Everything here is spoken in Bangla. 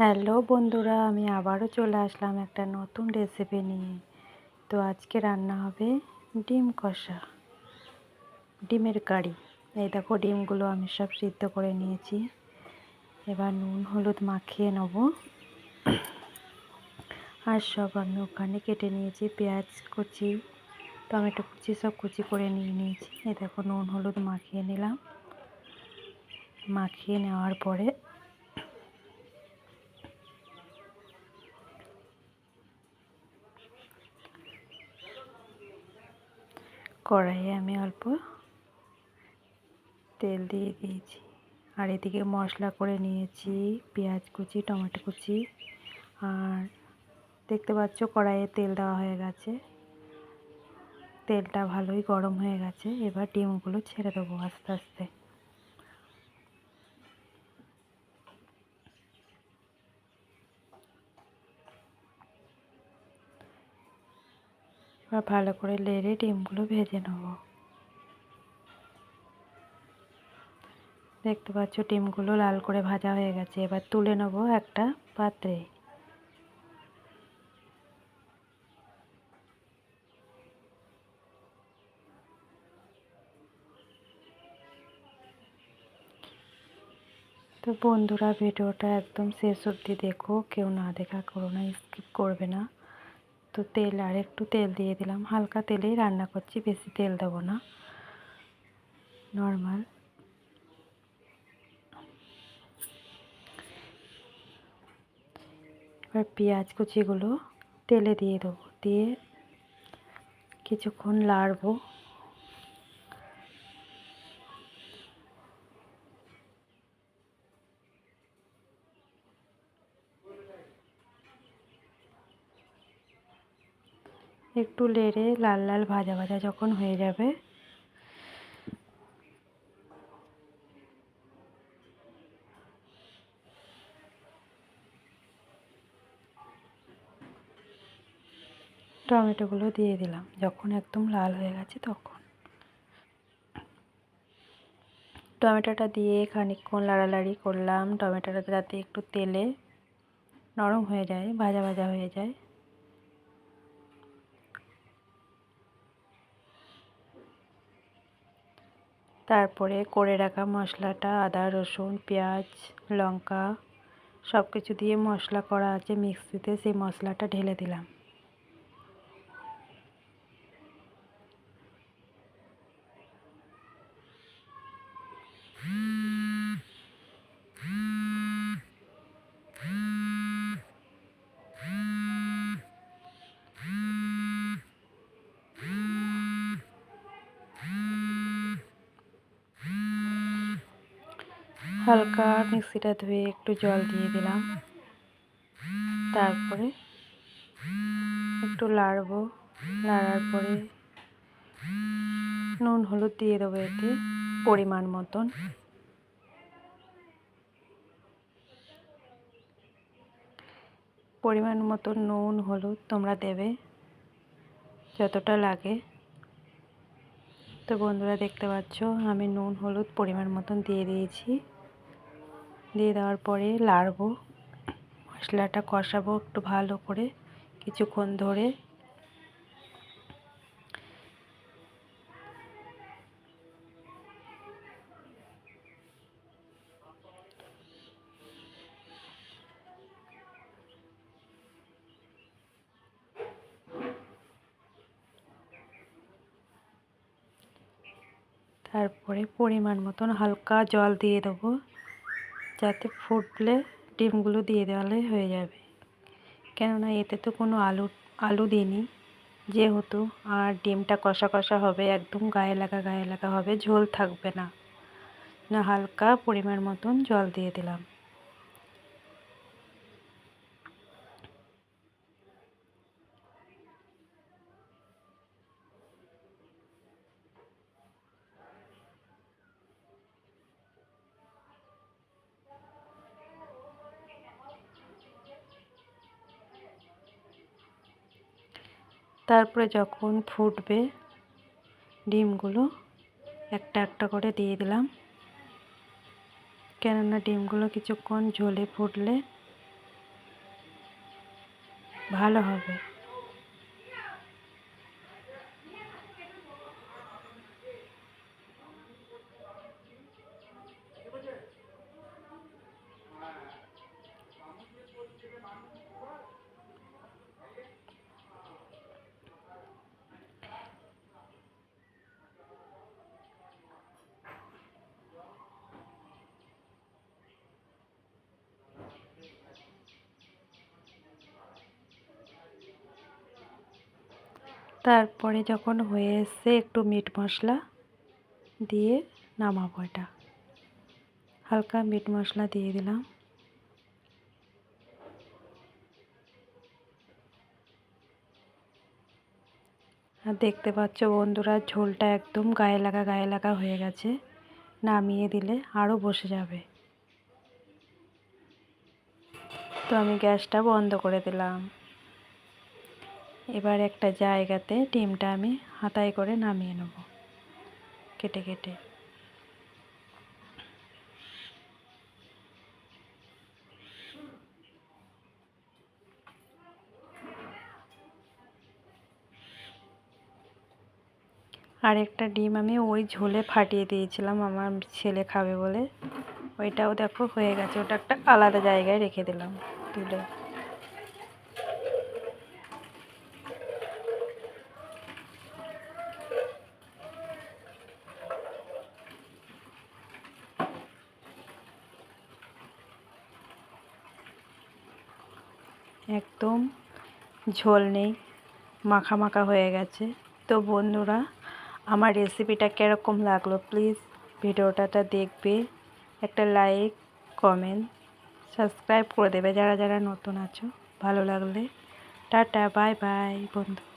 হ্যালো বন্ধুরা, আমি আবারও চলে আসলাম একটা নতুন রেসিপি নিয়ে। তো আজকে রান্না হবে ডিম কষা, ডিমের কারি। এই দেখো ডিমগুলো আমি সব সিদ্ধ করে নিয়েছি। এবার নুন, হলুদ মাখিয়ে নেব। আর সব আমি ওখানে কেটে নিয়েছি পেঁয়াজ কুচি, টমেটো কুচি, সব কুচি করে নিয়ে নিয়েছি। এই দেখো নুন, হলুদ মাখিয়ে নিলাম। মাখিয়ে নেওয়ার পরে কড়াইয়ে আমি অল্প তেল দিয়ে দিয়েছি। আর এদিকে মশলা করে নিয়েছি, পেঁয়াজ কুচি, টমেটো কুচি। আর দেখতে পাচ্ছ কড়াইয়ে তেল দেওয়া হয়ে গেছে। তেলটা ভালোই গরম হয়ে গেছে। এবার ডিমগুলো ছেড়ে দেবো আস্তে আস্তে। এবার ভালো করে লেড়ে ডিমগুলো ভেজে নেব। দেখতে পাচ্ছ, ডিমগুলো লাল করে ভাজা হয়ে গেছে। এবার তুলে নেব একটা পাত্রে। তো বন্ধুরা, ভিডিওটা একদম শেষ অবধি দেখো। কেউ না দেখা করো না, স্কিপ করবে না। তো তেল আর একটু তেল দিয়ে দিলাম। হালকা তেলেই রান্না করছি, বেশি তেল দেব না। নর্মাল এবার পেঁয়াজ কুচিগুলো তেলে দিয়ে দেবো। দিয়ে কিছুক্ষণ লাড়বো। একটু লেড়ে লাল লাল ভাজা ভাজা যখন হয়ে যাবে। টমেটোগুলো দিয়ে দিলাম। যখন একদম লাল হয়ে গেছে তখন। টমেটোটা দিয়ে খানিকক্ষণ লাড়ালাড়ি করলাম। টমেটোটা যাতে একটু তেলে নরম হয়ে যায়, ভাজা ভাজা হয়ে যায়। তারপরে করে রাখা মশলাটা, আদা, রসুন, পেঁয়াজ, লঙ্কা সব কিছু দিয়ে মশলা করা আছে, মিক্সিতে সেই মশলাটা ঢেলে দিলাম। হালকা মিক্সিটা ধুয়ে একটু জল দিয়ে দিলাম। তারপরে একটু লাড়বো। লাড়ার পরে নুন, হলুদ দিয়ে দেবো এতে পরিমাণ মতন। পরিমাণ মতন নুন, হলুদ তোমরা দেবে যতটা লাগে। তো বন্ধুরা দেখতে পাচ্ছ, আমি নুন, হলুদ পরিমাণ মতন দিয়ে দিয়েছি। দিয়ে দেওয়ার পরে লাড়বো। মশলাটা কষাবো একটু ভালো করে কিছুক্ষণ ধরে। তারপরে পরিমাণ মতন হালকা জল দিয়ে দেবো। যাতে ফুটলে ডিমগুলো দিয়ে দেওয়ালে হয়ে যাবে। কেননা এতে তো কোনো আলু আলু দিইনি। যেহেতু আর ডিমটা কষা কষা হবে, একদম গায়ে লাগা গায়ে লাগা হবে, ঝোল থাকবে না। না হালকা পরিমাণ মতন জল দিয়ে দিলাম। তারপরে যখন ফুটবে ডিমগুলো, একটা একটা করে দিয়ে দিলাম। কেননা ডিমগুলো কিছুক্ষণ ঝোলে, ফুটলে ভালো হবে। তারপরে যখন হয়ে একটু মিট মশলা দিয়ে নামাবো এটা। হালকা মিট মশলা দিয়ে দিলাম। আর দেখতে পাচ্ছ বন্ধুরা, ঝোলটা একদম গায়ে লাগা গায়ে লাগা হয়ে গেছে। নামিয়ে দিলে আরও বসে যাবে। তো আমি গ্যাসটা বন্ধ করে দিলাম। এবার একটা জায়গাতে ডিমটা আমি হাতায় করে নামিয়ে নেব, কেটে কেটে। আর একটা ডিম আমি ওই ঝোলে ফাটিয়ে দিয়েছিলাম, আমার ছেলে খাবে বলে। ওইটাও দেখো হয়ে গেছে, ওটা একটা আলাদা জায়গায় রেখে দিলাম, তুলে। একদম ঝোল নেই, মাখা মাখা হয়ে গেছে। তো বন্ধুরা, আমার রেসিপিটা কীরকম লাগল প্লিজ ভিডিওটাটা দেখবে, একটা লাইক কমেন্ট সাবস্ক্রাইব করে দেবে যারা যারা নতুন আছো। ভালো লাগলে, টাটা বাই বাই বন্ধু।